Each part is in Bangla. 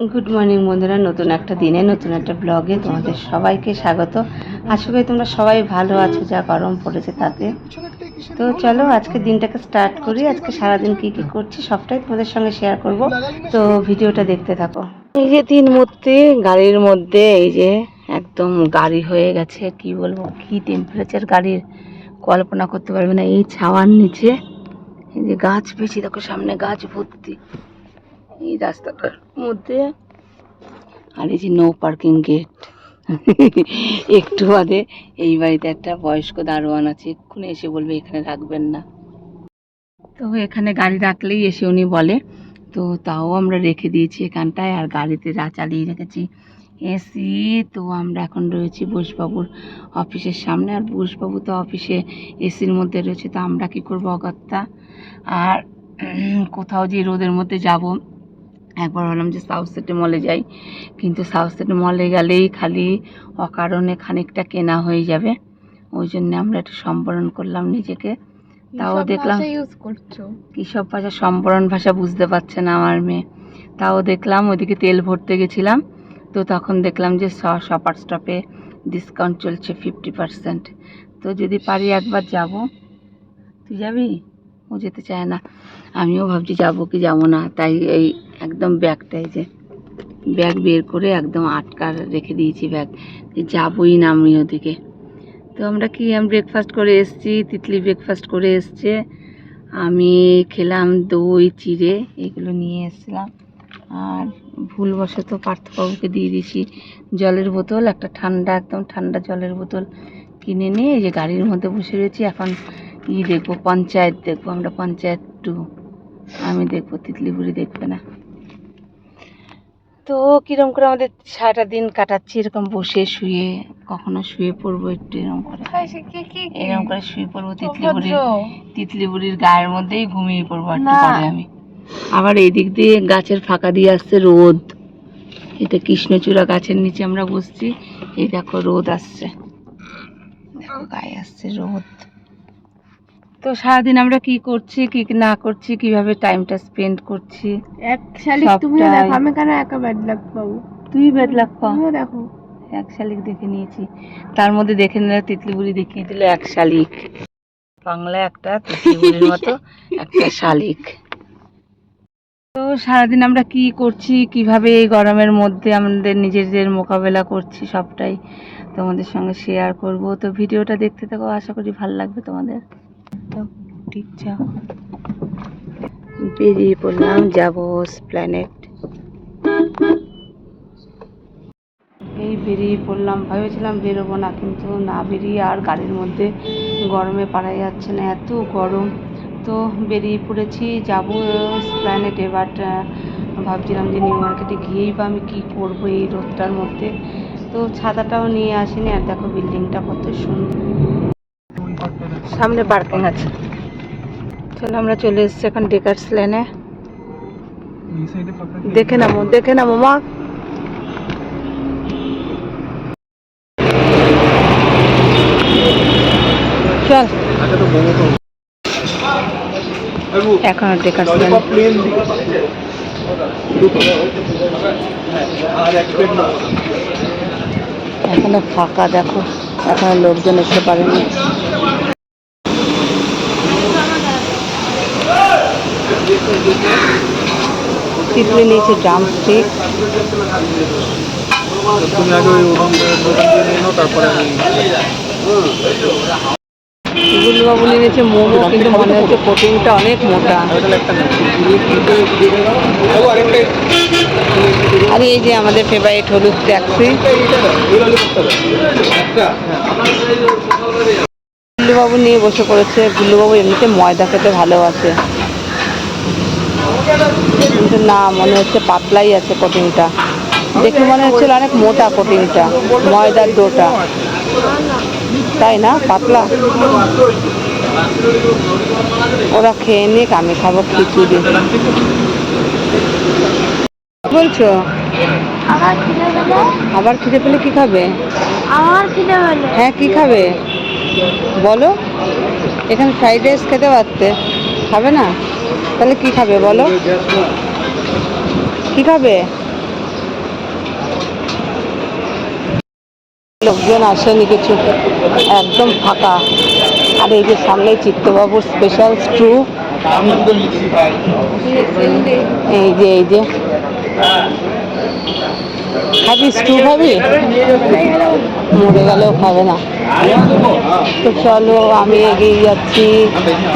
গুড মর্নিং বন্ধুরা। নতুন একটা দিনে, নতুন একটা ব্লগে তোমাদের সবাইকে স্বাগত। আশা করি তোমরা সবাই ভালো আছো, যা গরম পড়েছে তাতে। তো চলো আজকে দিনটাকে স্টার্ট করি। আজকে সারাদিন কি কি করছি সবটাই তোমাদের সঙ্গে শেয়ার করব। তো ভিডিওটা দেখতে থাকো। এই যে তিন মূর্তি, গাড়ির মধ্যে এই যে একদম গাড়ি হয়ে গেছে। কি বলব, কি টেম্পারেচার গাড়ির? কল্পনা করতে পারবে না। এই ছাওয়ার নিচে এই যে গাছ বেশি, দেখো সামনে গাছ ভর্তি। এই রাস্তাটার মধ্যে। আর এই যে নো পার্কিং গেট একটু বাদে এই বাড়িতে একটা বয়স্ক দারোয়ান আছে, এক্ষুনি এসে বলবে এখানে রাখবেন না। তো এখানে গাড়ি রাখলেই এসে উনি বলে, তো তাও আমরা রেখে দিয়েছি এখানটায়, আর গাড়িতে রা চালিয়ে রেখেছি। এসি তো আমরা এখন রয়েছি বোসবাবুর অফিসের সামনে, আর বোসবাবু তো অফিসে এসির মধ্যে রয়েছে, তো আমরা কি করব অগত্যা? আর কোথাও যে রোদের মধ্যে যাব একবার ভাবলাম যে সাউথ সিটি মলে যাই কিন্তু সাউথ সিটি মলে গেলেই খালি অকারণে খানিকটা কেনা হয়ে যাবে। ওই জন্য আমরা একটু সম্বরণ করলাম নিজেকে। তাও দেখলাম কিসব ভাষা সম্বরণ ভাষা বুঝতে পারছে না আমার মেয়ে। তাও দেখলাম ওইদিকে তেল ভরতে গেছিলাম তো তখন দেখলাম যে শপার স্টপে ডিসকাউন্ট চলছে ফিফটি পার্সেন্ট তো যদি পারি একবার যাব। তুই যাবি? ও যেতে চায় না। আমিও ভাবছি যাব কি যাব না। তাই এই একদম ব্যাগটাই যে ব্যাগ বের করে একদম আটকা রেখে দিয়েছি ব্যাগ। যাবই না আমি ওদিকে। তো আমরা কি, আমি ব্রেকফাস্ট করে এসেছি, তিতলি ব্রেকফাস্ট করে এসছে। আমি খেলাম দই, চিড়ে, এগুলো নিয়ে এসেছিলাম। আর ভুলবশত পার্থবাবুকে দিয়ে দিয়েছি জলের বোতল, একটা ঠান্ডা, একদম ঠান্ডা জলের বোতল কিনে নিয়ে এই যে গাড়ির মধ্যে বসে রয়েছি। এখন ই দেখব, পঞ্চায়েত দেখব, আমরা পঞ্চায়েত টু। আমি দেখব তিতলিপুরি দেখবে না। তো কিরম করে আমাদের সারাটা দিন কাটাচ্ছি? এরকম বসে শুয়ে কখনো শুয়ে পড়ব একটু এরকম করে। এরকম করে শুয়ে পড়ব তিতলিপুরির তিতলিপুরির গায়ের মধ্যেই ঘুমিয়ে পড়ব। পরে আমি। আবার এই দিক দিয়ে গাছের ফাঁকা দিয়ে আসছে রোদ। এটা কৃষ্ণচূড়া গাছের নিচে আমরা বসছি। এই দেখো রোদ আসছে। দেখো গায়ে আসছে রোদ। তো সারাদিন আমরা কি করছি কি না করছি কীভাবে টাইমটা স্পেন্ড করছি? এক শালিক তুমি দেখো আমি কেন একা ব্যাড লাগ পাবো? তুই বেদলাক পা তুমিও দেখো। এক শালিক দেখে নিয়েছি। তার মধ্যে দেখে নিলে তিতলিবুড়ি দেখিয়ে দিল এক শালিক। বাংলা একটা তিতলিবুড়ির মতো একটা শালিক। তো সারাদিন আমরা কি করছি কীভাবে এই গরমের মধ্যে আমাদের নিজেদের মোকাবেলা করছি সবটাই তোমাদের সঙ্গে শেয়ার করব। তো ভিডিওটা দেখতে থাকো আশা করি ভালো লাগবে তোমাদের। তো ঠিক যাও বেরিয়ে পড়লাম যাব প্ল্যানেট এই বেরিয়ে পড়লাম ভেবেছিলাম বেরোবো না কিন্তু না বেরিয়ে আর গাড়ির মধ্যে গরমে পারা যাচ্ছে না এত গরম। তো বেরিয়ে পড়েছি যাব প্ল্যানেট এবার ভাবছিলাম যে নিউ মার্কেটে গিয়েই বা আমি কী করব এই রোদটার মধ্যে। তো ছাতাটাও নিয়ে আসিনি আর দেখো বিল্ডিংটা কত সুন্দর। সামনে পার্কিং আছে। চলো আমরা চলে এসেছি এখন ডেকার্স লেনে দেখে নামো দেখে নামো, মা। চল। এখন ডেকার্স লেন এখনও ফাঁকা, দেখো। এখনও লোকজন এসে পারেনি। তিতলি নিয়েছে ড্রাম স্টিক তুমি আগে ওই ওরকম দিয়ে নিয়ে নাও তারপরে গুলবাবু নিয়েছে মোমো কিন্তু মনে হচ্ছে কোটিংটা অনেক মোটা। তাহলে আর এই যে আমাদের ফেভারিট হলুদ ট্যাক্সি গুল্লুবাবু নিয়ে বসে পড়েছে। গুল্লুবাবু এমনিতে ময়দা খেতে ভালোবাসে। কিন্তু না মনে হচ্ছে পাতলাই আছে কোটিংটা দেখে মনে হচ্ছিল অনেক মোটা কোটিংটা ময়দার ডোটা তাই না? পাতলা। ওরা খেয়ে নিক আমি খাব খিচুড়ি। বলছো? আবার খিদে পেলে? কি খাবে? হ্যাঁ কি খাবে? বলো। এখানে ফ্রাইড রাইস খেতে পারতে। খাবে না? তাহলে কি খাবে বলো? কি খাবে? লোকজন আসেনি কিছু একদম ফাঁকা। আর এই যে সামনে চিত্তবাবুর স্পেশাল স্ট্রু এই যে এই যে। খাবি স্টু খাবি? মরে গেলেও খাবে না। তো চলো, আমি এগিয়ে যাচ্ছি।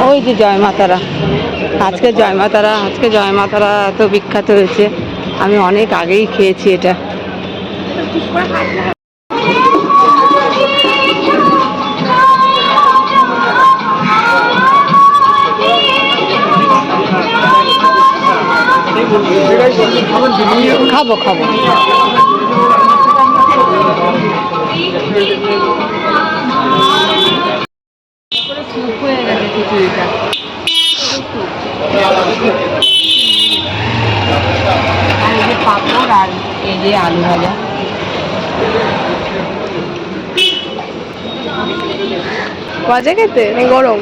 ওই যে জয় মাতারা আজকে জয় মাতারা, আজকে জয় মাতারা এত বিখ্যাত হয়েছে। আমি অনেক আগেই খেয়েছি এটা। খাব খাব। হয়ে গেছে খিচুড়িটা। আর এই যে পাঁপড় আর এই যে আলু ভাজা। বাজে খেতে না গরম?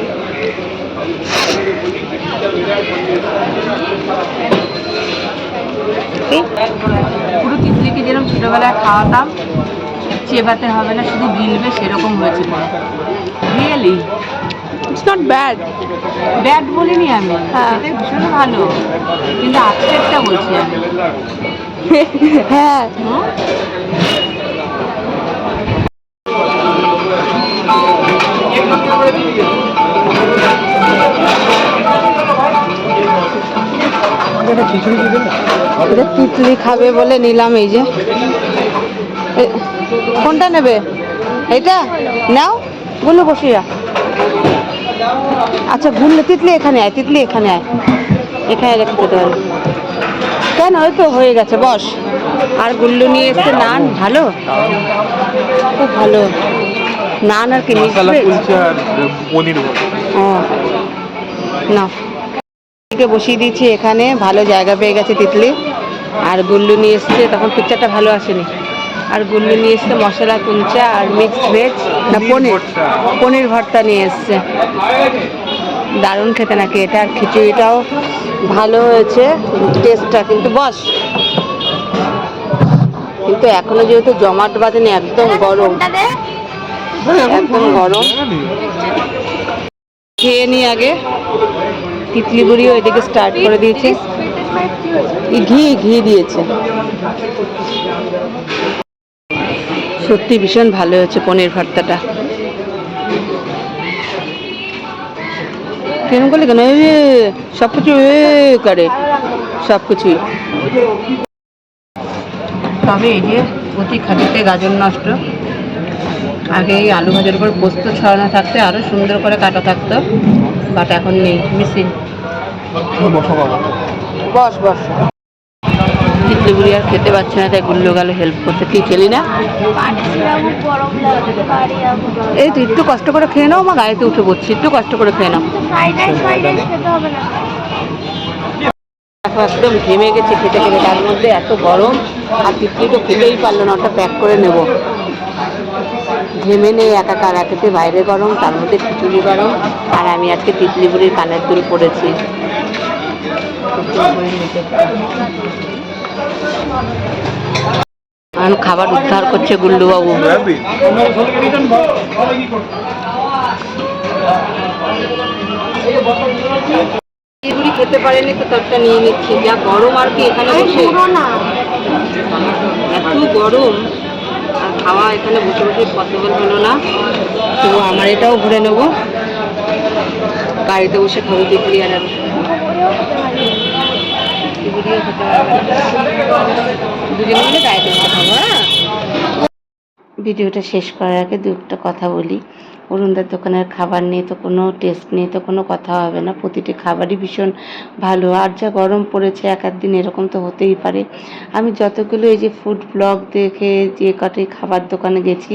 পুরো তিতলিকে যেরকম ছোটোবেলায় খাওয়াতাম চেবাতে হবে না শুধু গিলবে সেরকম হয়েছে রিয়েলি নট ব্যাড ব্যাড বলিনি আমি। হ্যাঁ। এটা ভীষণ ভালো। কিন্তু আজকেরটা বলছি আমি। হ্যাঁ। এটা তিতলি খাবে বলে নিলাম এই যে। কোনটা নেবে? এটা নাও। গুলো বসিয়া আচ্ছা গুল্লো তিতলি এখানে আয় তিতলি এখানে আয়। এখানে রেখে দিতে হবে কেন? ওই তো হয়ে গেছে বস। আর গুল্লু নিয়ে এসছে নান ভালো? খুব ভালো। নান আর কি না বসিয়ে দিয়েছি এখানে ভালো জায়গা পেয়ে গেছে তিতলি। আর গুল্লু নিয়ে এসছে তখন পিকচারটা ভালো আসেনি। আর গুল্লু নিয়ে এসছে মশলা কুলচা আর মিক্সড ভেজ না পনির? পনির ভর্তা নিয়ে এসছে। দারুণ খেতে নাকি এটা আর খিচুড়িটাও ভালো হয়েছে টেস্টটা কিন্তু বস। কিন্তু এখনও যেহেতু জমাট বাঁধেনি একদম গরম। একদম গরম। খেয়ে নি আগে। তিতলি বুড়িও এদিকে স্টার্ট করে দিয়েছে। ঘি ঘি দিয়েছে। সত্যি ভীষণ ভালো হয়েছে পনির ভর্তাটা। কেন করলে কেন? সব কিছু করে সব কিছুই তবে এই যে অতি খাটিতে গাজর নষ্ট। আগে এই আলু ভাজার উপর পোস্ত ছড়ানো থাকতে আরও সুন্দর করে কাটা থাকতো বাট এখন নেই মিসিং বসো বস। বুড়ি আর খেতে পারছে না, তাই গুল্লো গেল হেল্প করতে তুই খেলি না? এই তুই একটু কষ্ট করে খেয়ে নাও, আমার গাড়িতে উঠে পড়ছি। একটু কষ্ট করে খেয়ে নাও। এখন একদম ঘেমে গেছে খেতে খেতে, তার মধ্যে এত গরম, আর তিতলি তো খেতেই পারল না, ওটা প্যাক করে নেব। ঘেমে নেই, একাকার, একেতে বাইরে গরম, তার মধ্যে খিচুড়ি গরম, আর আমি আজকে তিতলি বুড়ির কানের দুল পড়েছি। এখন খাবার উদ্ধার করছে গুল্লু বাবু এগুলি খেতে পারেনি তো তারটা নিয়ে নিচ্ছি। যা গরম আর কি এখানে বসে। এত গরম আর খাওয়া এখানে বসে বসে পসিবল হলো না। তো আমার এটাও ভরে নেব। গাড়িতে বসে খাব বিক্রি আর। বিক্রিও খেতে মিলে হ্যাঁ? ভিডিওটা শেষ করার আগে দু একটা কথা বলি। অরুণদার দোকানের খাবার নিয়ে তো কোনো টেস্ট নিয়ে তো কোনো কথা হবে না। প্রতিটি খাবারই ভীষণ ভালো। আর যা গরম পড়েছে, এক দিন এরকম তো হতেই পারে। আমি যতগুলো এই যে ফুড ব্লগ দেখে যে কটি খাবার দোকানে গেছি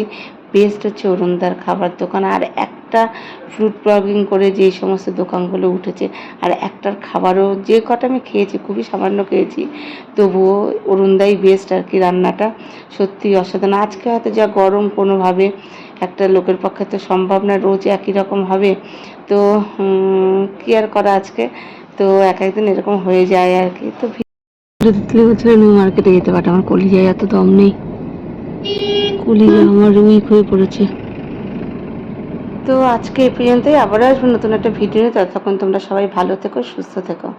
বেস্ট হচ্ছে অরুণদার খাবার দোকান। আর একটা ফ্রুট ব্লগিং করে যে সমস্ত দোকানগুলো উঠেছে, আর একটার খাবারও যে কটা আমি খেয়েছি, খুবই সামান্য খেয়েছি, তবুও অরুণদাই বেস্ট আর কি রান্নাটা। সত্যি অসাধারণ। আজকে হয়তো যা গরম কোনোভাবে একটা লোকের পক্ষে তো সম্ভব না, রোজ একই রকম হবে। তো কি আর করা আজকে? তো এক একদিন এরকম হয়ে যায় আর কি। তো তিতলি বলছিল নিউ মার্কেটে যেতে পারে আমার কলিজায় এত দম নেই। কলিজা আমার উইক হয়ে পড়েছে। তো আজকে এই পর্যন্তই, আবার আসব নতুন একটা ভিডিও ততক্ষণ তোমরা সবাই ভালো থেকো, সুস্থ থেকো।